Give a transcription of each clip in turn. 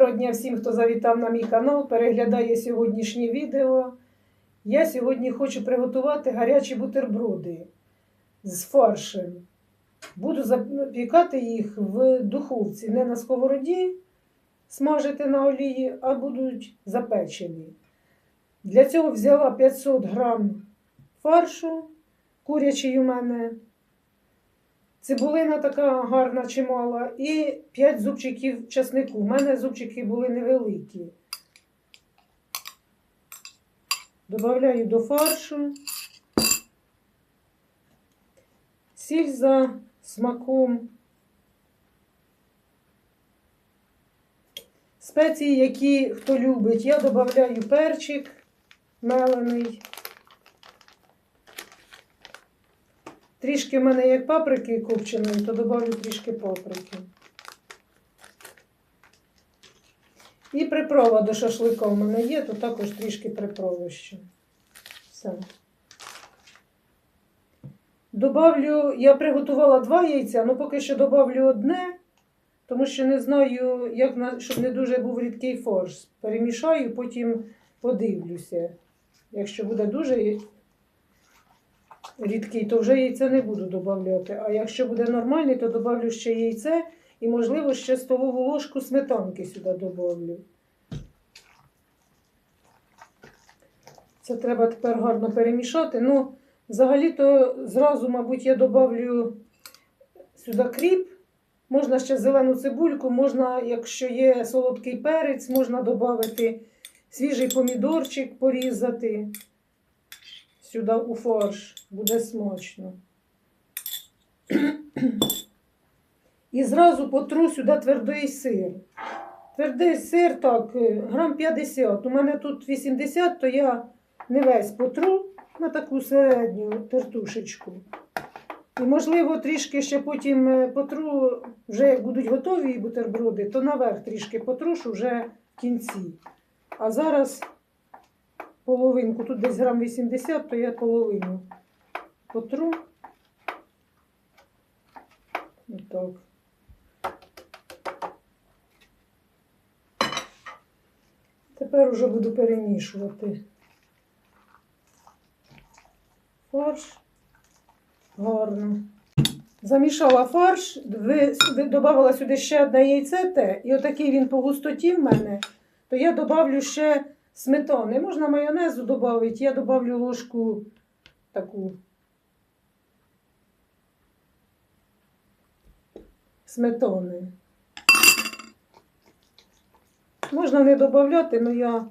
Доброго дня всім, хто завітав на мій канал, переглядає сьогоднішнє відео. Я сьогодні хочу приготувати гарячі бутерброди з фаршем. Буду запікати їх в духовці, не на сковороді смажити на олії, а будуть запечені. Для цього взяла 500 грам фаршу, курячий у мене. Цибулина така гарна чимала і 5 зубчиків часнику. У мене зубчики були невеликі. Добавляю до фаршу. Сіль за смаком. Спеції, які хто любить, я додаю перчик мелений. Трішки в мене як паприки копченої, то додаю трішки паприки. І приправа до шашлика в мене є, то також трішки приправи ще. Все. Добавлю, я приготувала два яйця, але поки що добавлю одне, тому що не знаю, як щоб не дуже був рідкий фарш. Перемішаю, потім подивлюся. Якщо буде дуже рідкий, то вже яйця не буду додавати. А якщо буде нормальний, то додавлю ще яйце і, можливо, ще столову ложку сметанки сюди додавлю. Це треба тепер гарно перемішати. Ну, взагалі-то зразу, мабуть, я додавлю сюди кріп. Можна ще зелену цибульку, можна, якщо є солодкий перець, можна додати свіжий помідорчик порізати сюди у фарш. Буде смачно. І зразу потру сюди твердий сир. Твердий сир, так, е, грам 50. У мене тут 80, то я не весь потру на таку середню тертушечку. І, можливо, трішки ще потім е, потру, вже як будуть готові бутерброди, то наверх трішки потрушу вже в кінці. А зараз половинку, тут десь грам 80, то я половину потру. Отак. Тепер уже буду перемішувати фарш гарно. Замішала фарш, додавала сюди ще одне яйце те, і отакий він по густоті в мене, то я додавлю ще сметани. Можна майонезу додати, я додавлю ложку таку сметани. Можна не додати, але я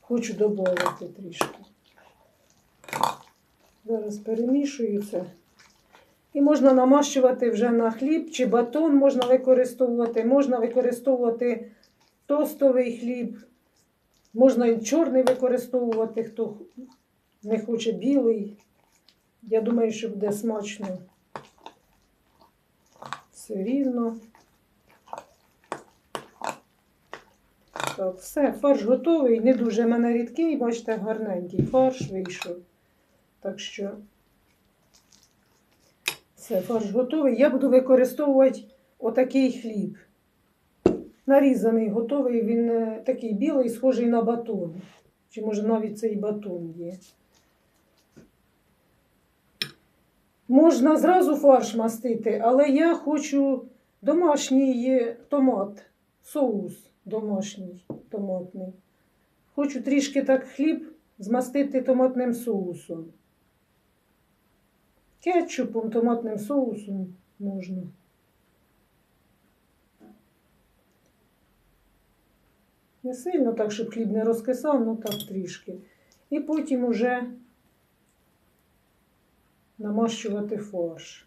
хочу додати трішки. Зараз перемішую це. І можна намащувати вже на хліб чи батон можна використовувати. Можна використовувати тостовий хліб. Можна і чорний використовувати, хто не хоче білий. Я думаю, що буде смачно. Все рівно. Так, все, фарш готовий. Не дуже в мене рідкий, бачите, гарненький фарш вийшов. Так що все, фарш готовий. Я буду використовувати отакий хліб. Нарізаний, готовий, він е, такий білий, схожий на батон. Чи може навіть цей батон є. Можна зразу фарш мастити, але я хочу домашній томат, соус домашній томатний. Хочу трішки так хліб змастити томатним соусом. Кетчупом, томатним соусом можна. Не сильно так, щоб хліб не розкисав, ну так трішки. І потім уже намащувати фарш.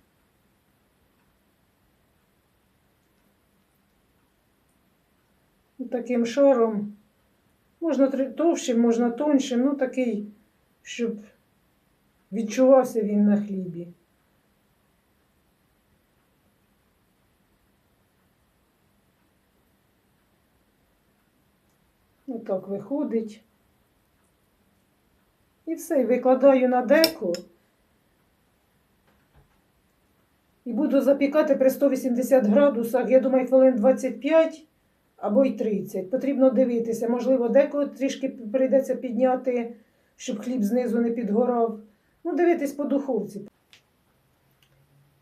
Таким шаром можна товщим, можна тоншим, ну такий, щоб відчувався він на хлібі. Отак виходить. І все, викладаю на деко. І буду запікати при 180 градусах, я думаю, хвилин 25, або й 30. Потрібно дивитися, можливо, декого трішки прийдеться підняти, щоб хліб знизу не підгорав. Ну, дивитись по духовці.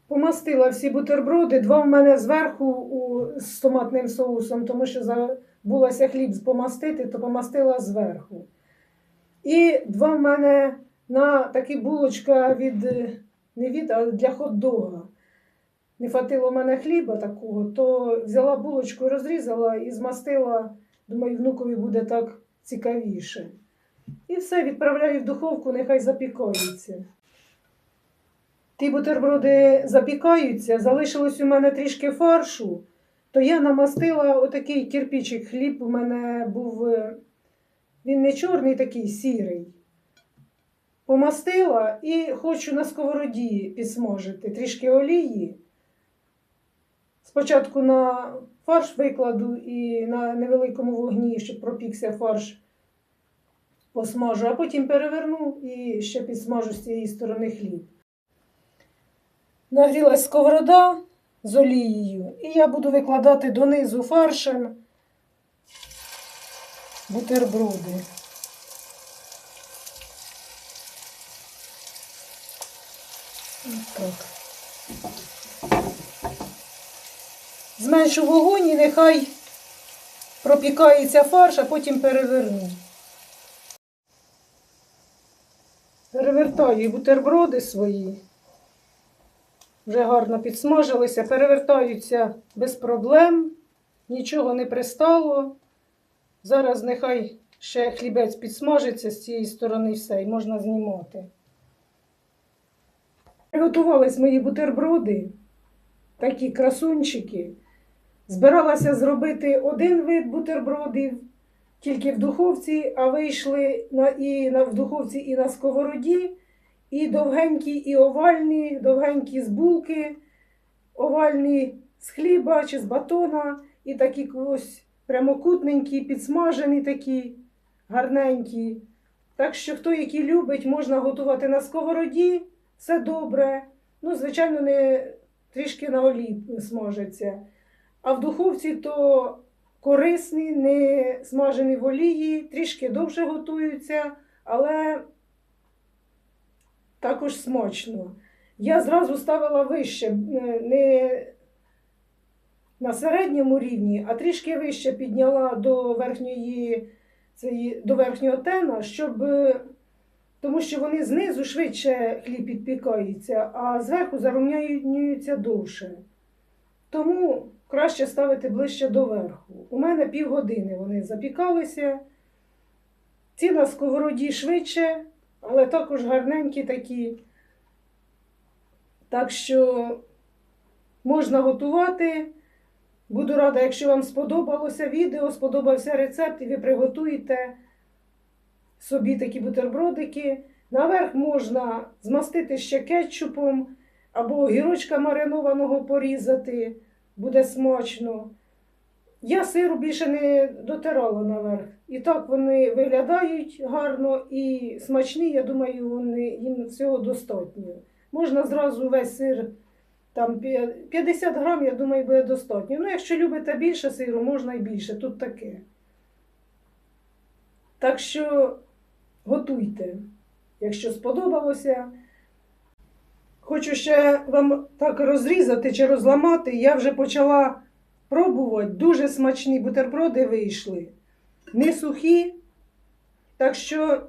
Помастила всі бутерброди, два в мене зверху у, з томатним соусом, тому що забулася хліб помастити, то помастила зверху. І два в мене на такі булочка від, е, не від, а для хот-дога. Не хватило в мене хліба такого, то взяла булочку, розрізала і змастила. Думаю, внукові буде так цікавіше. І все, відправляю в духовку, нехай запікаються. Ті бутерброди запікаються, залишилось у мене трішки фаршу, то я намастила отакий кирпичик хліб. У мене був, е, він не чорний, такий сірий. Помастила і хочу на сковороді підсмажити трішки олії. Спочатку на фарш викладу і на невеликому вогні, щоб пропікся фарш, посмажу, а потім переверну і ще підсмажу з цієї сторони хліб. Нагрілась сковорода з олією, і я буду викладати донизу фаршем бутерброди. Так. Зменшу вогонь і нехай пропікається фарш, а потім переверну. Перевертаю бутерброди свої. Вже гарно підсмажилися, перевертаються без проблем, нічого не пристало. Зараз нехай ще хлібець підсмажиться з цієї сторони все, і можна знімати. Приготувались мої бутерброди, такі красунчики. Збиралася зробити один вид бутербродів тільки в духовці, а вийшли на, і на, в духовці і на сковороді, і довгенькі, і овальні, довгенькі з булки, овальні з хліба чи з батона, і такі ось прямокутненькі, підсмажені такі, гарненькі. Так що, хто які любить, можна готувати на сковороді, все добре. Ну, звичайно, не трішки на олії смажиться. А в духовці то корисні, не смажені в олії, трішки довше готуються, але також смачно. Я зразу ставила вище, не на середньому рівні, а трішки вище підняла до верхньої, до верхнього тена, щоб, е, тому що вони знизу швидше хліб підпікається, а зверху зарумняються довше. Тому краще ставити ближче до верху. У мене півгодини вони запікалися. Ці на сковороді швидше, але також гарненькі такі. Так що можна готувати. Буду рада, якщо вам сподобалося відео, сподобався рецепт, і ви приготуєте собі такі бутербродики. Наверх можна змастити ще кетчупом або огірочка маринованого порізати, буде смачно. Я сиру більше не дотирала наверх. І так вони виглядають гарно і смачні, я думаю, вони, їм всього достатньо. Можна зразу весь сир, там 50 грам, я думаю, буде достатньо. Ну, якщо любите більше сиру, можна і більше, тут таке. Так що готуйте, якщо сподобалося. Хочу ще вам так розрізати чи розламати. Я вже почала пробувати. Дуже смачні бутерброди вийшли. Не сухі. Так що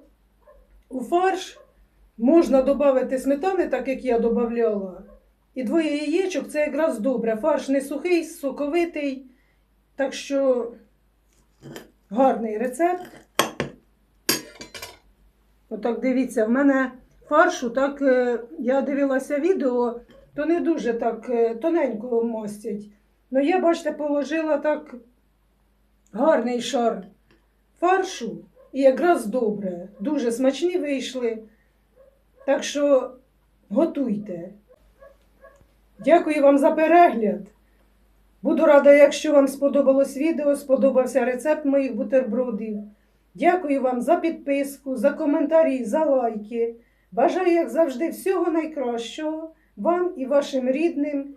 у фарш можна додати сметани, так як я додавала. І двоє яєчок це якраз добре. Фарш не сухий, соковитий. Так що гарний рецепт. Отак дивіться, в мене фаршу, так е, я дивилася відео, то не дуже так е, тоненько мостять. Ну, я, бачите, положила так гарний шар фаршу і якраз добре. Дуже смачні вийшли. Так що готуйте. Дякую вам за перегляд. Буду рада, якщо вам сподобалось відео, сподобався рецепт моїх бутербродів. Дякую вам за підписку, за коментарі, за лайки. Бажаю, як завжди, всього найкращого вам і вашим рідним.